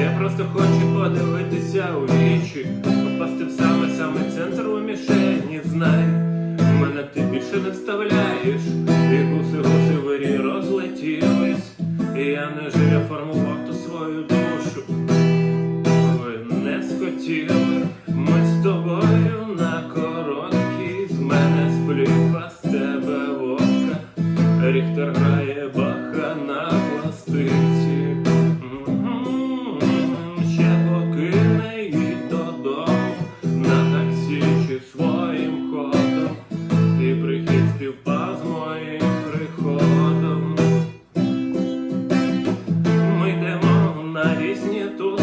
Я просто хочу подивитися у вічі, попасти в саме саме центр у мішені. Знай, мене ти більше не вставляєш, і гуси гуси вирі розлетілись. І я не жив, я формував ту свою душу. Ви не схотіли, ми з тобою на короткій, з мене сплюва, з тебе водка. Ріхтер грає баха з моїм приходом. Ми йдемо на різні тусовки